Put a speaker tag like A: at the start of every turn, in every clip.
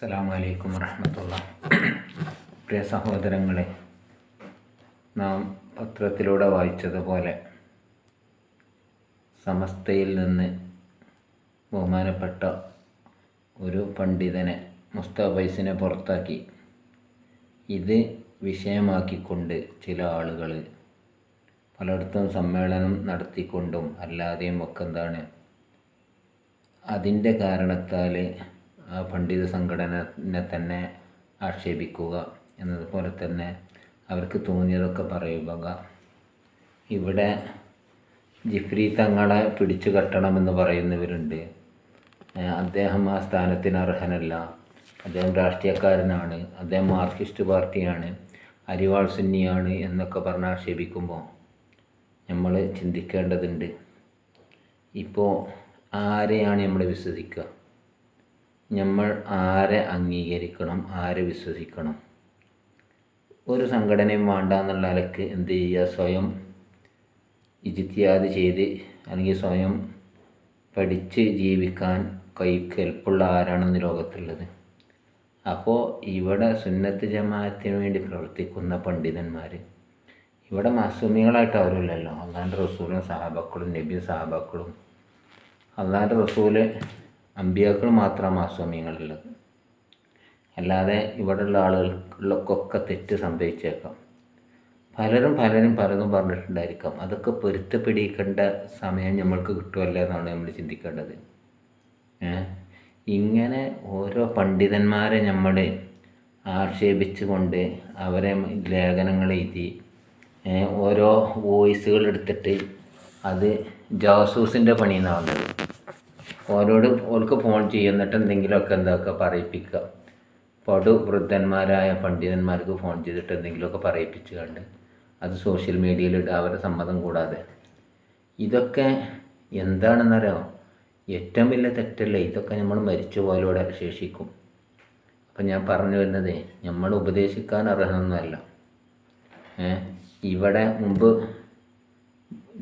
A: അസ്സലാമലൈക്കും വറഹമത്തുള്ള പ്രിയ സഹോദരങ്ങളെ നാം പത്രത്തിലൂടെ വായിച്ചതുപോലെ സമസ്തയിൽ നിന്ന് ബഹുമാനപ്പെട്ട ഒരു പണ്ഡിതനെ മുസ്തഫൈസിനെ പുറത്താക്കി ഇത് വിഷയമാക്കിക്കൊണ്ട് ചില ആളുകൾ പലയിടത്തും സമ്മേളനം നടത്തിക്കൊണ്ടും അല്ലാതെയും ഒക്കെ എന്താണ് അതിന്റെ കാരണത്താൽ പണ്ഡിത സംഘടനനെ തന്നെ ആക്ഷേപിക്കുക എന്നതുപോലെ തന്നെ അവർക്ക് തോന്നിയതൊക്കെ പറയുക. ഇവിടെ ജിഫ്രി തങ്ങളെ പിടിച്ചു കെട്ടണമെന്ന് പറയുന്നവരുണ്ട്. അദ്ദേഹം ആ സ്ഥാനത്തിന് അർഹനല്ല. അദ്ദേഹം രാഷ്ട്രീയക്കാരനാണ്. അദ്ദേഹം മാർക്സിസ്റ്റ് പാർട്ടിയാണ്. അരിവാൾ സുന്നിയാണ് എന്നൊക്കെ പറഞ്ഞ് ആക്ഷേപിക്കുമ്പോൾ നമ്മൾ ചിന്തിക്കേണ്ടതുണ്ട്. ഇപ്പോൾ ആരെയാണ് നമ്മൾ വിശ്വസിക്കുക നമ്മൾ ആരെ അംഗീകരിക്കണം ആരെ വിശ്വസിക്കണം? ഒരു സംഘടനയും വേണ്ട എന്നുള്ള നിലയ്ക്ക് എന്ത് ചെയ്യുക? സ്വയം ഇജിത്യാദ് ചെയ്ത് അല്ലെങ്കിൽ സ്വയം പഠിച്ച് ജീവിക്കാൻ കൈക്ക് എളുപ്പമുള്ള ആരാണെന്ന് ലോകത്തുള്ളത്. അപ്പോൾ ഇവിടെ സുന്നത്ത് ജമാഅത്തിന് വേണ്ടി പ്രവർത്തിക്കുന്ന പണ്ഡിതന്മാർ ഇവിടെ മാസൂമികളായിട്ട് അവരുമില്ലല്ലോ. അള്ളാന്റെ റസൂലും സഹാബക്കളും നബി സഹാബക്കളും. അള്ളാന്റെ റസൂൽ അമ്പിയാക്കൾ മാത്രമാണ് മാസൂമിയങ്ങളുള്ളത് അല്ലാതെ ഇവിടെയുള്ള ആളുകൾക്കൊക്കെ തെറ്റ് സംഭവിച്ചേക്കാം. പലരും പലരും പലതും പറഞ്ഞിട്ടുണ്ടായിരിക്കാം. അതൊക്കെ പൊരുത്തപ്പെടിക്കേണ്ട സമയം നമ്മൾക്ക് കിട്ടുമല്ല എന്നാണ് നമ്മൾ ചിന്തിക്കേണ്ടത്. ഇങ്ങനെ ഓരോ പണ്ഡിതന്മാരെ നമ്മൾ ആക്ഷേപിച്ചുകൊണ്ട് അവരെ ലേഖനങ്ങൾ എഴുതി ഓരോ വോയിസുകൾ എടുത്തിട്ട് അത് ജാസൂസിന്റെ പണിയെന്നാവുന്നത് ഓരോട് ഓർക്ക് ഫോൺ ചെയ്യും എന്നിട്ട് എന്തെങ്കിലുമൊക്കെ എന്തൊക്കെ പറയിപ്പിക്കുക പടു വൃദ്ധന്മാരായ പണ്ഡിതന്മാർക്ക് ഫോൺ ചെയ്തിട്ട് എന്തെങ്കിലുമൊക്കെ പറയിപ്പിച്ച് കണ്ട് അത് സോഷ്യൽ മീഡിയയിൽ ഇടുക അവരുടെ സമ്മതം കൂടാതെ. ഇതൊക്കെ എന്താണെന്നറിയാമോ ഏറ്റവും വലിയ തെറ്റല്ലേ? ഇതൊക്കെ നമ്മൾ മരിച്ചു പോലൂടെ ശേഷിക്കും. അപ്പം ഞാൻ പറഞ്ഞു വരുന്നത് നമ്മൾ ഉപദേശിക്കാൻ അർഹനൊന്നുമല്ല. ഇവിടെ മുമ്പ്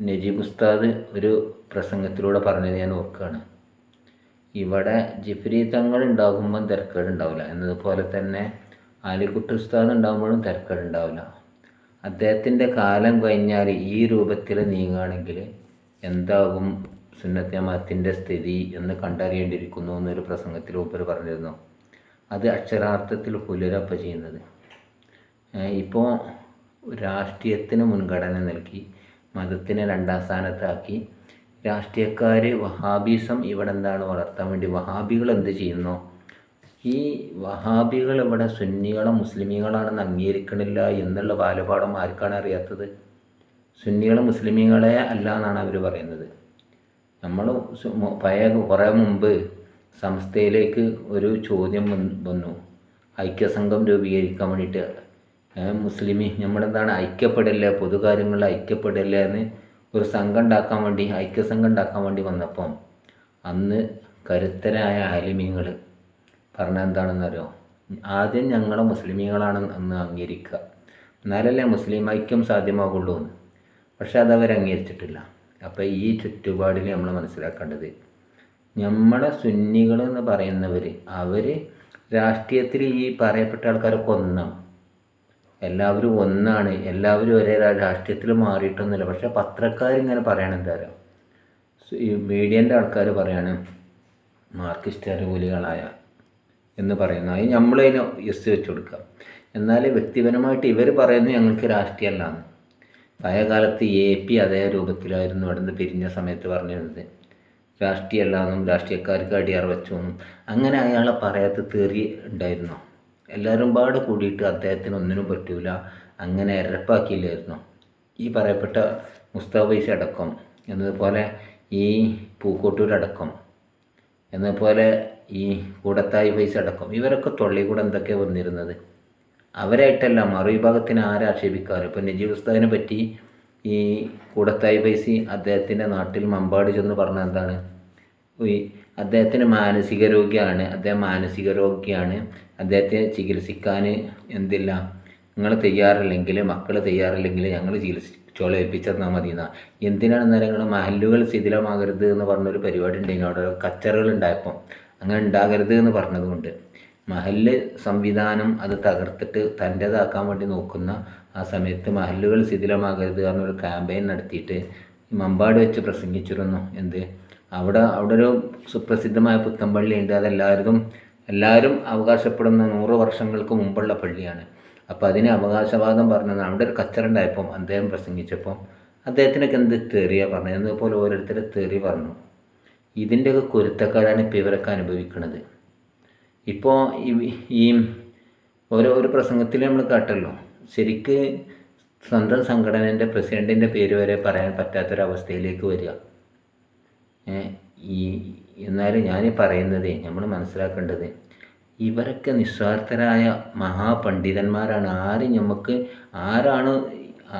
A: നജീബ് ഉസ്താദ് ഒരു പ്രസംഗത്തിലൂടെ പറഞ്ഞത് ഞാൻ ഓർക്കുകയാണ് ഇവിടെ ജിഫ്രി തങ്ങൾ ഉണ്ടാകുമ്പം തിരക്കേടുണ്ടാവില്ല. എന്നതുപോലെ തന്നെ ആലിക്കുട്ടി ഉസ്താദ് ഉണ്ടാകുമ്പോഴും തിരക്കേടുണ്ടാവില്ല. അദ്ദേഹത്തിന്റെ കാലം കഴിഞ്ഞാൽ ഈ രൂപത്തിൽ നീങ്ങുകയാണെങ്കിൽ എന്താകും സുന്നത്യമാത്തിന്റെ സ്ഥിതി എന്ന് കണ്ടറിയേണ്ടിയിരിക്കുന്നു എന്നൊരു പ്രസംഗത്തിൽ മൂപ്പർ പറഞ്ഞിരുന്നു. അത് അക്ഷരാർത്ഥത്തിൽ പുലരപ്പ ചെയ്യുന്നത്. ഇപ്പോൾ രാഷ്ട്രീയത്തിന് മുൻഗണന നൽകി മതത്തിനെ രണ്ടാം സ്ഥാനത്താക്കി രാഷ്ട്രീയക്കാർ വഹാബിസം ഇവിടെ എന്താണ് വളർത്താൻ വേണ്ടി? വഹാബികൾ എന്ത് ചെയ്യുന്നു? ഈ വഹാബികൾ ഇവിടെ സുന്നികളും മുസ്ലിമീങ്ങളാണെന്ന് അംഗീകരിക്കണില്ല എന്നുള്ള ബാലപാഠം ആർക്കാണ് അറിയാത്തത്? സുന്നികളും മുസ്ലിമീങ്ങളെ അല്ല എന്നാണ് അവർ പറയുന്നത്. നമ്മൾ പഴയ കുറേ മുമ്പ് സംസ്ഥയിലേക്ക് ഒരു ചോദ്യം വന്ന്. ഐക്യസംഘം രൂപീകരിക്കാൻ വേണ്ടിയിട്ട്. മുസ്ലിമി നമ്മളെന്താണ് ഐക്യപ്പെടില്ല? പൊതുകാര്യങ്ങളിൽ ഐക്യപ്പെടില്ല എന്ന് ഒരു സംഘം ഉണ്ടാക്കാൻ വേണ്ടി ഐക്യസംഘം ഉണ്ടാക്കാൻ വേണ്ടി വന്നപ്പം അന്ന് കരുത്തരായ അലിമീങ്ങൾ പറഞ്ഞ എന്താണെന്നറിയോ? ആദ്യം ഞങ്ങളെ മുസ്ലിമീങ്ങളാണ് അന്ന് അംഗീകരിക്കുക. എന്നാലല്ലേ മുസ്ലിം ഐക്യം സാധ്യമാകുള്ളൂ എന്ന്. പക്ഷെ അവർ അംഗീകരിച്ചിട്ടില്ല. അപ്പോൾ ഈ ചുറ്റുപാടിൽ നമ്മൾ മനസ്സിലാക്കേണ്ടത് നമ്മളെ സുന്നികൾ എന്ന് പറയുന്നവർ അവർ രാഷ്ട്രീയത്തിൽ ഈ പറയപ്പെട്ട ആൾക്കാരൊക്കെ ഒന്നാണ്. എല്ലാവരും ഒന്നാണ്. എല്ലാവരും ഒരേ രാഷ്ട്രീയത്തിൽ മാറിയിട്ടൊന്നുമില്ല. പത്രക്കാർ പത്രക്കാരിങ്ങനെ പറയണം എന്തായാലും ഈ മീഡിയന്റെ ആൾക്കാർ പറയാണ് മാർക്സിസ്റ്റ് അനുകൂലികളായ എന്ന് പറയുന്നു. അത് നമ്മളതിന് എസ് വെച്ച് കൊടുക്കാം എന്നാൽ വ്യക്തിപരമായിട്ട് ഇവർ പറയുന്നത് ഞങ്ങൾക്ക് രാഷ്ട്രീയമല്ലാന്ന്. പഴയ കാലത്ത് എ പി അതേ രൂപത്തിലായിരുന്നു അവിടുന്ന് പിരിഞ്ഞ സമയത്ത് പറഞ്ഞിരുന്നത്. രാഷ്ട്രീയമല്ലാന്നും രാഷ്ട്രീയക്കാർക്ക് അടിയാർ വെച്ചോന്നും. അങ്ങനെ അയാളെ പറയാത്ത തെറി ഉണ്ടായിരുന്നു? എല്ലാവരും പാടെ കൂടിയിട്ട് അദ്ദേഹത്തിന് ഒന്നിനും പറ്റൂല. അങ്ങനെ ഇരപ്പാക്കിയില്ലായിരുന്നു ഈ പറയപ്പെട്ട മുസ്തഫൈസ് അടക്കം എന്നതുപോലെ ഈ പൂക്കോട്ടൂരടക്കം എന്നതുപോലെ ഈ കൂടത്തായി പൈസ അടക്കം ഇവരൊക്കെ തൊള്ളി കൂടെ എന്തൊക്കെ വന്നിരുന്നത്? അവരായിട്ടല്ല മറുവിഭാഗത്തിന് ആരാക്ഷേപിക്കാറ് ആക്ഷേപിക്കാറ്? ഇപ്പം നജീബ് ഉസ്താദിനെ പറ്റി ഈ കൂടത്തായി പൈസ അദ്ദേഹത്തിന്റെ നാട്ടിൽ മമ്പാടി ചെന്ന് പറഞ്ഞ എന്താണ്? അദ്ദേഹത്തിന് മാനസിക രോഗിയാണ്. അദ്ദേഹം മാനസിക രോഗിയാണ്. അദ്ദേഹത്തെ ചികിത്സിക്കാൻ എന്തില്ല. നിങ്ങൾ തയ്യാറില്ലെങ്കിൽ മക്കൾ തയ്യാറില്ലെങ്കിൽ ഞങ്ങൾ ചികിത്സിച്ചോളെ ഏൽപ്പിച്ചെന്നാൽ മതി എന്നാ. എന്തിനാണ് അന്നേരം നിങ്ങൾ മഹല്ലുകൾ ശിഥിലമാകരുത് എന്ന് പറഞ്ഞൊരു പരിപാടി ഉണ്ടെങ്കിൽ അവിടെ കച്ചറകൾ ഉണ്ടായപ്പം. അങ്ങനെ ഉണ്ടാകരുത് എന്ന് പറഞ്ഞതുകൊണ്ട്. മഹല്ല് സംവിധാനം അത് തകർത്തിട്ട് തന്റെതാക്കാൻ വേണ്ടി നോക്കുന്ന ആ സമയത്ത് മഹല്ലുകൾ ശിഥിലമാകരുത് എന്നൊരു ക്യാമ്പയിൻ നടത്തിയിട്ട് മമ്പാട് വെച്ച് പ്രസംഗിച്ചിരുന്നു. എന്ത്? അവിടെ അവിടെ ഒരു സുപ്രസിദ്ധമായ പുത്തമ്പള്ളിയുണ്ട്. അതെല്ലാവരും എല്ലാവരും അവകാശപ്പെടുന്ന നൂറ് വർഷങ്ങൾക്ക് മുമ്പുള്ള പള്ളിയാണ്. അപ്പോൾ അതിന് അവകാശവാദം പറഞ്ഞത് അവിടെ ഒരു കച്ചറുണ്ടായപ്പം അദ്ദേഹം പ്രസംഗിച്ചപ്പം അദ്ദേഹത്തിനൊക്കെ എന്ത് തെറിയാണ് പറഞ്ഞത്? എന്നതുപോലെ ഓരോരുത്തർ തെറി പറഞ്ഞു. ഇതിന്റെയൊക്കെ കുരുത്തക്കാരാണ് ഇപ്പോൾ ഇവരൊക്കെ അനുഭവിക്കുന്നത് ഇപ്പോൾ ഈ ഓരോ ഒരു പ്രസംഗത്തിൽ നമ്മൾ കേട്ടല്ലോ ശരിക്ക് സ്വന്തം സംഘടനേന്റെ പ്രസിഡന്റിന്റെ പേര് വരെ പറയാൻ പറ്റാത്തൊരവസ്ഥയിലേക്ക് വരിക. ഈ എന്നാലും ഞാൻ പറയുന്നത് നമ്മൾ മനസ്സിലാക്കേണ്ടത് ഇവരൊക്കെ നിസ്വാർത്ഥരായ മഹാപണ്ഡിതന്മാരാണ്. ആര് നമുക്ക് ആരാണ്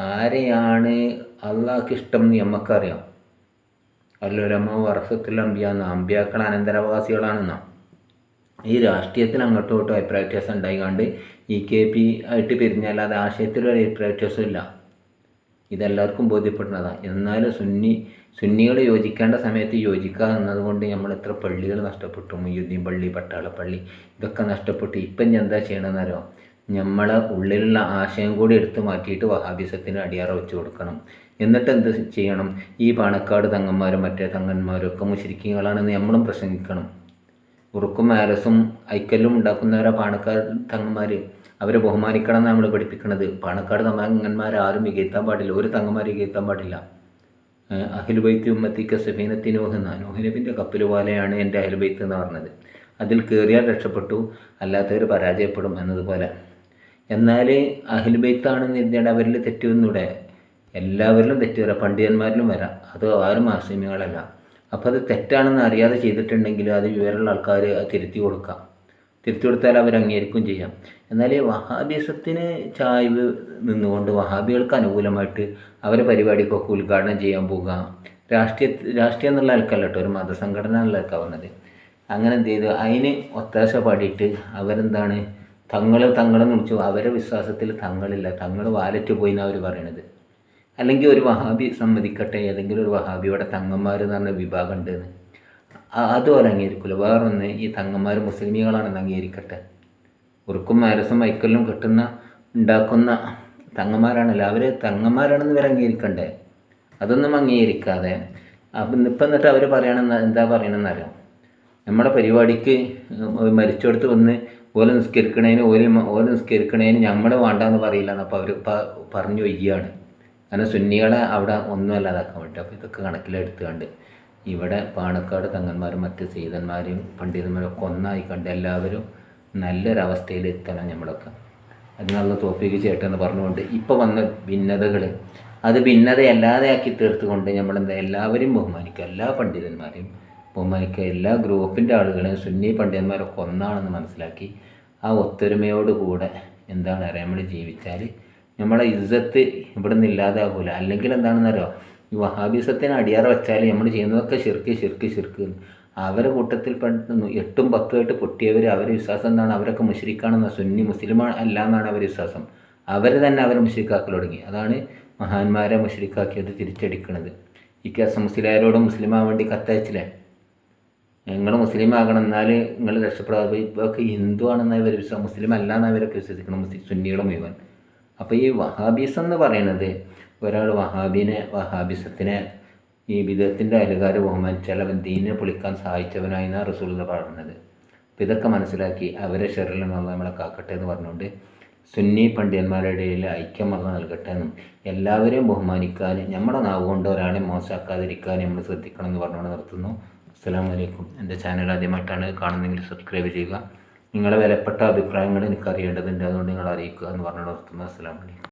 A: ആരെയാണ് അള്ളാഹ്ക്ക് ഇഷ്ടം എന്ന് നമുക്കറിയാം അല്ലൊരമ്മ വർഷത്തിൽ അമ്പിയാന്ന് അമ്പിയാക്കൾ അനന്തരാവകാശികളാണെന്നാ ഈ രാഷ്ട്രീയത്തിൽ അങ്ങോട്ടും ഇങ്ങോട്ടും അഭിപ്രായ വ്യത്യാസം ഉണ്ടായിക്കാണ്ട് ഇ കെ പി ആയിട്ട് പിരിഞ്ഞല്ലാതെ ആശയത്തിലൊരു അഭിപ്രായ വ്യത്യാസം ഇല്ല. ഇതെല്ലാവർക്കും ബോധ്യപ്പെടുന്നതാണ് എന്നാലും സുന്നി സുന്നികൾ യോജിക്കേണ്ട സമയത്ത് യോജിക്കാതെ എന്നതുകൊണ്ട് നമ്മൾ എത്ര പള്ളികൾ നഷ്ടപ്പെട്ടു മുയ്യുദ്ദീൻ പള്ളി പട്ടാളപ്പള്ളി ഇതൊക്കെ നഷ്ടപ്പെട്ടു ഇപ്പം എന്താ ചെയ്യണമെന്നറിയോ നമ്മളെ ഉള്ളിലുള്ള ആശയം കൂടി എടുത്തു മാറ്റിയിട്ട് വഹാബിസത്തിന് അടിയാറ വെച്ച് കൊടുക്കണം. എന്നിട്ട് എന്ത് ചെയ്യണം? ഈ പാണക്കാട് തങ്ങന്മാരും മറ്റേ തങ്ങന്മാരും ഒക്കെ മുശരിക്കുകളാണെന്ന് നമ്മളും പ്രസംഗിക്കണം. ഉറുക്കും ആരസും ഐക്കല്ലും ഉണ്ടാക്കുന്നവരാ പാണക്കാട് തങ്ങന്മാർ അവരെ ബഹുമാനിക്കണം നമ്മൾ പഠിപ്പിക്കുന്നത് പാണക്കാട് തങ്ങന്മാരാരും മികത്താൻ പാടില്ല. ഒരു തങ്ങന്മാർ വികയത്താൻ പാടില്ല. അഹിലുബൈത്ത് ഉമ്മത്തിക്ക സഫീനത്തി നോഹ് എന്ന നോഹിനബിന്റെ കപ്പൽ പോലെയാണ് എന്റെ അഹിൽബൈത്ത് എന്ന് പറഞ്ഞത്. അതിൽ കയറിയാൽ രക്ഷപ്പെട്ടു അല്ലാത്തവർ പരാജയപ്പെടും എന്നതുപോലെ. എന്നാൽ അഹിൽബൈത്താണെന്ന് ഇരുന്നിട്ട് അവരിൽ തെറ്റുവെന്നൂടെ? എല്ലാവരിലും തെറ്റ് വരാം പണ്ഡിതന്മാരിലും വരാം. അത് ആരും ആശ്രമികളല്ല. അപ്പോൾ അത് തെറ്റാണെന്ന് അറിയാതെ ചെയ്തിട്ടുണ്ടെങ്കിൽ അത് വിവരമുള്ള ആൾക്കാർ തിരുത്തി കൊടുക്കാം. തിരുത്തി കൊടുത്താൽ അവർ അംഗീകരിക്കുകയും ചെയ്യാം. എന്നാൽ വഹാബിസത്തിന് ചായ്വ് നിന്നുകൊണ്ട് വഹാബികൾക്ക് അനുകൂലമായിട്ട് അവരെ പരിപാടിക്കൊക്കെ ഉദ്ഘാടനം ചെയ്യാൻ പോവുക. രാഷ്ട്രീയ രാഷ്ട്രീയം എന്നുള്ള ആൾക്കല്ല കേട്ടോ ഒരു മതസംഘടന എന്നുള്ള ആൾക്കാണ് വന്നത്. അങ്ങനെ എന്ത് ചെയ്തു? അതിന് ഒത്താശ പാടിയിട്ട് അവരെന്താണ്? തങ്ങൾ തങ്ങളെന്ന് വിളിച്ചു അവരെ വിശ്വാസത്തിൽ തങ്ങളില്ല തങ്ങൾ വാലറ്റ് പോയി എന്നാണ് അവർ പറയണത്. അല്ലെങ്കിൽ ഒരു വഹാബി സമ്മതിക്കട്ടെ ഏതെങ്കിലും ഒരു വഹാബിയുടെ തങ്ങന്മാർ എന്ന് പറഞ്ഞ വിഭാഗം ഉണ്ടെന്ന്. അതുപോലെ അംഗീകരിക്കില്ല വേറൊന്ന് ഈ തങ്ങന്മാർ മുസ്ലിമികളാണെന്ന് അംഗീകരിക്കട്ടെ. ഉറുക്കും മരസും വൈക്കലും കെട്ടുന്ന ഉണ്ടാക്കുന്ന തങ്ങന്മാരാണല്ലോ. അവർ തങ്ങന്മാരാണെന്ന് ഇവർ അംഗീകരിക്കണ്ടേ? അതൊന്നും അംഗീകരിക്കാതെ. അപ്പം ഇപ്പം എന്നിട്ട് അവർ പറയണമെന്ന് എന്താ പറയണമെന്നറിയാം നമ്മുടെ പരിപാടിക്ക് മരിച്ചെടുത്ത് വന്ന് ഓല നിസ്കരിക്കണേന് ഓല ഓല നിസ്കരിക്കണേന് നമ്മൾ വേണ്ടാന്ന് പറയില്ല എന്നപ്പോൾ അവർ പറഞ്ഞു വയ്യാണ് കാരണം സുന്നികളെ അവിടെ ഒന്നും അല്ലാതാക്കാൻ വേണ്ടി. അപ്പോൾ ഇതൊക്കെ കണക്കിലെടുത്ത് കണ്ട് ഇവിടെ പാണക്കാട് തങ്ങന്മാരും മറ്റ് സീതന്മാരെയും പണ്ഡിതന്മാരും ഒക്കെ ഒന്നായി കണ്ട് എല്ലാവരും നല്ലൊരവസ്ഥയിൽ എത്തണം നമ്മളൊക്കെ. അതിനുള്ള തോപ്പിക്ക് ചേട്ടെന്ന് പറഞ്ഞുകൊണ്ട് ഇപ്പോൾ വന്ന ഭിന്നതകൾ അത് ഭിന്നതയല്ലാതെ ആക്കി തീർത്തുകൊണ്ട് നമ്മളെന്താ എല്ലാവരെയും ബഹുമാനിക്കുക. എല്ലാ പണ്ഡിതന്മാരെയും ബഹുമാനിക്കുക. എല്ലാ ഗ്രൂപ്പിന്റെ ആളുകളെയും സുന്നി പണ്ഡിതന്മാരൊക്കെ ഒന്നാണെന്ന് മനസ്സിലാക്കി ആ ഒത്തൊരുമയോടുകൂടെ എന്താണ് അറിയാം? നമ്മൾ ജീവിച്ചാൽ നമ്മളെ ഇജ്ജത്ത് ഇവിടെ നിന്ന് ഇല്ലാതാകൂല. അല്ലെങ്കിൽ എന്താണെന്നറിയോ? ഈ വഹാബിസത്തിന് അടിയറ വെച്ചാൽ നമ്മൾ ചെയ്യുന്നതൊക്കെ ശിർക്ക് ശിർക്ക് ശിർക്ക്. അവരെ കൂട്ടത്തിൽ പെട്ടെന്ന് എട്ടും പത്തുമായിട്ട് പൊട്ടിയവർ അവരെ വിശ്വാസം എന്താണ്? അവരൊക്കെ മുഷരിക്കാണെന്ന. സുന്നി മുസ്ലിം അല്ല എന്നാണ് അവരെ വിശ്വാസം. അവർ തന്നെ അവരെ മുഷരിക്കാക്കൽ തുടങ്ങി. അതാണ് മഹാന്മാരെ മുഷരിക്കാക്കിയത് തിരിച്ചടിക്കുന്നത് ഈ കേസ് മുസ്ലിമാരോട് മുസ്ലിം ആവാൻ വേണ്ടി കത്തയച്ചില്ലേ? നിങ്ങൾ മുസ്ലിം ആകണം എന്നാൽ നിങ്ങൾ രക്ഷപ്പെടാതെ ഇപ്പൊക്കെ ഹിന്ദു ആണെന്ന് ഇവർ വിശ്വാസം മുസ്ലിം അല്ല എന്ന് അവരൊക്കെ വിശ്വസിക്കണം മുസ്ലിം സുന്നികളും മുഴുവൻ. അപ്പോൾ ഈ വഹാബീസ് എന്ന് പറയുന്നത് ഒരാൾ വഹാബിനെ വഹാബിസത്തിനെ ഈ വിധത്തിന്റെ അയലുകാർ ബഹുമാനിച്ചാൽ അവൻ ദീനിനെ പൊളിക്കാൻ സഹായിച്ചവനായി എന്നാണ് റസൂൽ പറയുന്നത്. അപ്പോൾ ഇതൊക്കെ മനസ്സിലാക്കി അവരെ ഷെറിൽ നിന്ന് നമ്മളെ കാക്കട്ടെ എന്ന് പറഞ്ഞുകൊണ്ട് സുന്നി പണ്ഡിതന്മാരുടെ ഇടയിൽ ഐക്യം വന്ന് നൽകട്ടെ എന്നും എല്ലാവരെയും ബഹുമാനിക്കാൻ നമ്മുടെ നാവ് കൊണ്ട് ഒരാളെ മോശമാക്കാതിരിക്കാൻ നമ്മൾ ശ്രദ്ധിക്കണം എന്ന് പറഞ്ഞുകൊണ്ട് നിർത്തുന്നു. അസ്സാം വലൈക്കും എന്റെ ചാനൽ ആദ്യമായിട്ടാണ് കാണുന്നതെങ്കിൽ സബ്സ്ക്രൈബ് ചെയ്യുക. നിങ്ങളെ വിലപ്പെട്ട അഭിപ്രായങ്ങൾ എനിക്ക് അറിയേണ്ടതുണ്ട് അതുകൊണ്ട് നിങ്ങൾ അറിയിക്കുക എന്ന് പറഞ്ഞു നിർത്തുന്നു. അസ്സാം വലൈക്കും